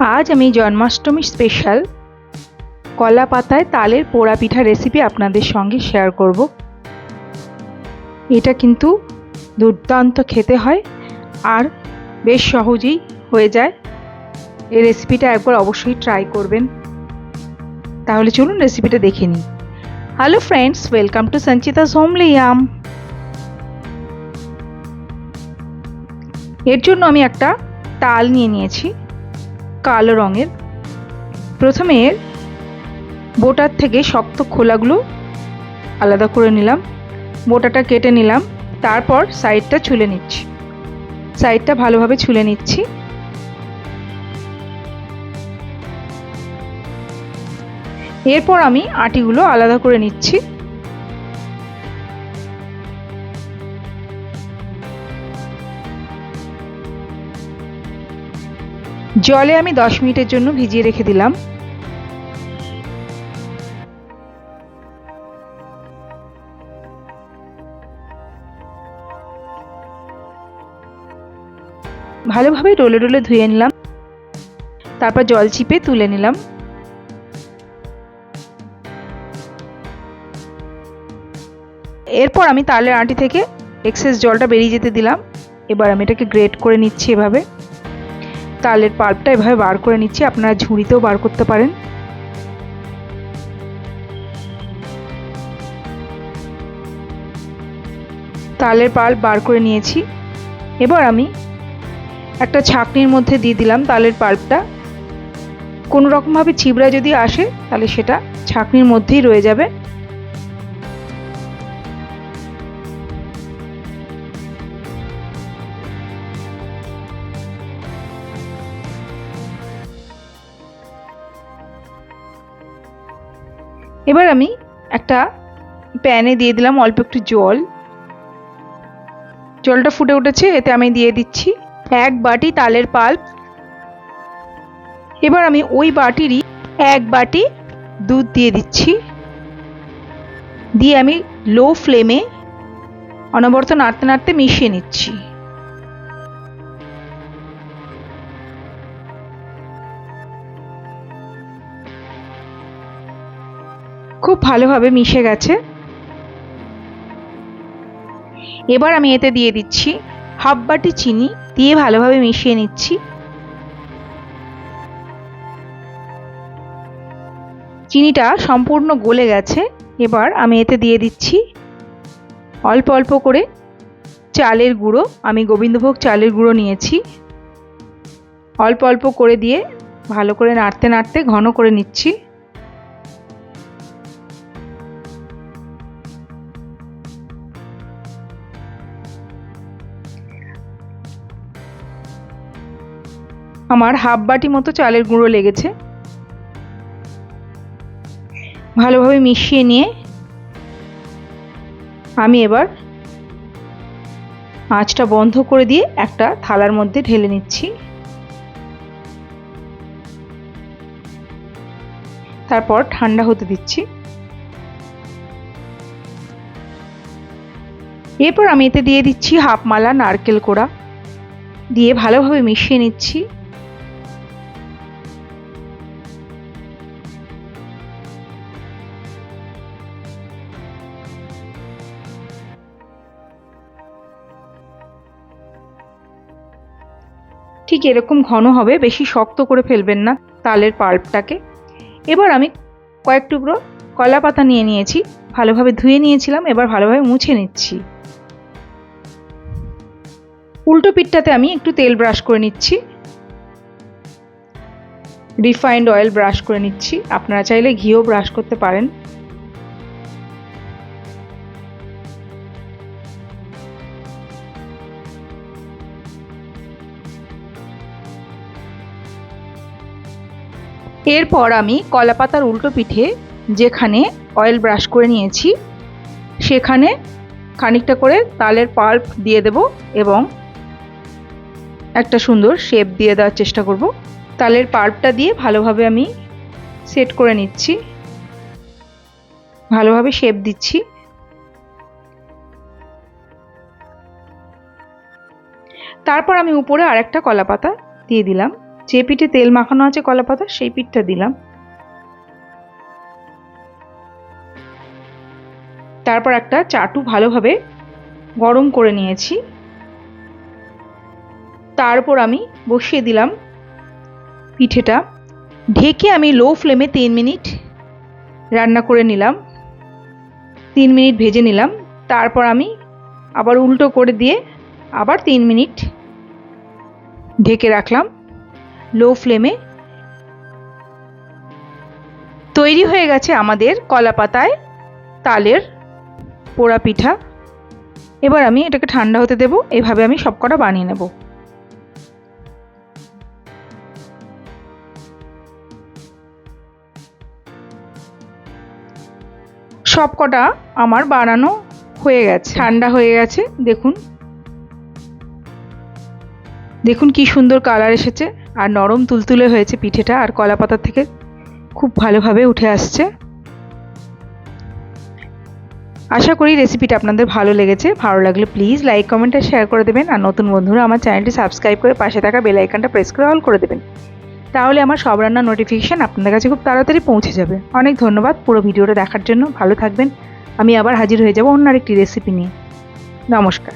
আজ আমি জন্মাষ্টমী স্পেশাল কলা পাতায় তালের পোড়া পিঠা রেসিপি আপনাদের সঙ্গে শেয়ার করব। এটা কিন্তু দুর্দান্ত খেতে হয় আর বেশ সহজেই হয়ে যায়। এই রেসিপিটা একবার অবশ্যই ট্রাই করবেন। তাহলে চলুন রেসিপিটা দেখে নিই। Hello friends welcome to Sanchita's হোমলিয়াম এর জন্য আমি একটা তাল নিয়ে নিয়েছি। কালো রঙের। প্রথমে বোটার থেকে শক্ত খোলাগুলো আলাদা করে নিলাম। বোটাটা কেটে নিলাম। তারপর সাইডটা ছুলে নিচ্ছি। সাইডটা ভালোভাবে ছুলে নিচ্ছি। এরপর আমি আটিগুলো আলাদা করে নিচ্ছি। জলে আমি দশ মিনিটের জন্য ভিজিয়ে রেখে দিলাম। ভালোভাবে ডোলে ডোলে ধুয়ে নিলাম। তারপর জল চিপে তুলে নিলাম। এরপর আমি তালের আঁটি থেকে এক্সেস জলটা বেরিয়ে যেতে দিলাম। এবার আমি এটাকে গ্রেট করে নিচ্ছি এভাবে। তালের পাল্পটা এভাবে বার করে নিচ্ছি, আপনারা ঝুড়িতেও বার করতে পারেন। তালের পাল্প বার করে নিয়েছি। এবার আমি একটা ছাকনির মধ্যে দিয়ে দিলাম তালের পাল্পটা। কোনো রকমভাবে ছিবড়া যদি আসে, তাহলে সেটা ছাকনির মধ্যেই রয়ে যাবে। এবার আমি একটা প্যানে দিয়ে দিলাম অল্প একটু জল। জলটা ফুটে উঠেছে, এতে আমি দিয়ে দিচ্ছি এক বাটি তালের পাল্প। এবার আমি ওই বাটিরই এক বাটি দুধ দিয়ে দিচ্ছি। দিয়ে আমি লো ফ্লেমে অনবরত নাড়তে নাড়তে মিশিয়ে নিচ্ছি। খুব ভালোভাবে মিশে গেছে। এবার আমি এতে দিয়ে দিচ্ছি হাফ বাটি চিনি, দিয়ে ভালোভাবে মিশিয়ে নিচ্ছি। চিনিটা সম্পূর্ণ গলে গেছে, এবার আমি এতে দিয়ে দিচ্ছি অল্প অল্প করে চালের গুঁড়ো। আমি গোবিন্দভোগ চালের গুঁড়ো নিয়েছি। অল্প অল্প করে দিয়ে ভালো করে নাড়তে নাড়তে ঘন করে নিচ্ছি। আমার হাফ বাটি মতো চালের গুঁড়ো লেগেছে। ভালোভাবে মিশিয়ে নিয়ে আমি এবার আঁচটা বন্ধ করে দিয়ে একটা থালার মধ্যে ঢেলে নিচ্ছি। তারপর ঠান্ডা হতে দিচ্ছি। এরপর আমি এতে দিয়ে দিচ্ছি হাফ মালা নারকেল কোড়া। দিয়ে ভালোভাবে মিশিয়ে নিচ্ছি। ঠিক এরকম ঘন হবে, বেশি শক্ত করে ফেলবেন না তালের পাল্পটাকে। এবার আমি কয়েক টুকরো কলা পাতা নিয়ে নিয়েছি, ভালোভাবে ধুয়ে নিয়েছিলাম, এবার ভালোভাবে মুছে নিচ্ছি। উল্টো পিঠটাতে আমি একটু তেল ব্রাশ করে নিচ্ছি। রিফাইন্ড অয়েল ব্রাশ করে নিচ্ছি। আপনারা চাইলে ঘিও ব্রাশ করতে পারেন। এরপর আমি কলা পাতার উল্টো পিঠে যেখানে অয়েল ব্রাশ করে নিয়েছি, সেখানে খানিকটা করে তালের পাল্প দিয়ে দেব এবং একটা সুন্দর শেপ দিয়ে দেওয়ার চেষ্টা করব। তালের পাল্পটা দিয়ে ভালোভাবে আমি সেট করে নিচ্ছি। ভালোভাবে শেপ দিচ্ছি। তারপর আমি উপরে আরেকটা কলা পাতা দিয়ে দিলাম। যে পিঠে তেল মাখানো আছে কলা পাতা, সেই পিঠটা দিলাম। তারপর একটা চাটু ভালোভাবে গরম করে নিয়েছি। তারপর আমি বসিয়ে দিলাম পিঠেটা। ঢেকে আমি লো ফ্লেমে তিন মিনিট রান্না করে নিলাম। তিন মিনিট ভেজে নিলাম। তারপর আমি আবার উল্টো করে দিয়ে আবার তিন মিনিট ঢেকে রাখলাম। লো ফ্লেমে তৈরি হয়ে গেছে আমাদের কলা পাতায় তালের পোড়া পিঠা এবার আমি এটাকে ঠান্ডা হতে দেব, এভাবে আমি সবকটা বানিয়ে নেব। সবকটা আমার বানানো হয়ে গেছে, ঠান্ডা হয়ে গেছে, দেখুন। দেখুন কি সুন্দর কালার এসেছে। আর নরম তুলতুলে হয়েছে পিঠেটা আর কলা পাতার থেকে খুব ভালোভাবে উঠে আসছে। আশা করি রেসিপিটা আপনাদের ভালো লেগেছে। ভালো লাগলে প্লিজ লাইক কমেন্ট আর শেয়ার করে দেবেন। আর নতুন বন্ধুরা আমার চ্যানেলটি সাবস্ক্রাইব করে পাশে থাকা বেল আইকনটা প্রেস করে অল করে দেবেন। তাহলে আমার সব রান্নার নোটিফিকেশান আপনাদের কাছে খুব তাড়াতাড়ি পৌঁছে যাবে। অনেক ধন্যবাদ পুরো ভিডিওটা দেখার জন্য। ভালো থাকবেন। আমি আবার হাজির হয়ে যাব অন্য আরেকটি রেসিপি নিয়ে। নমস্কার।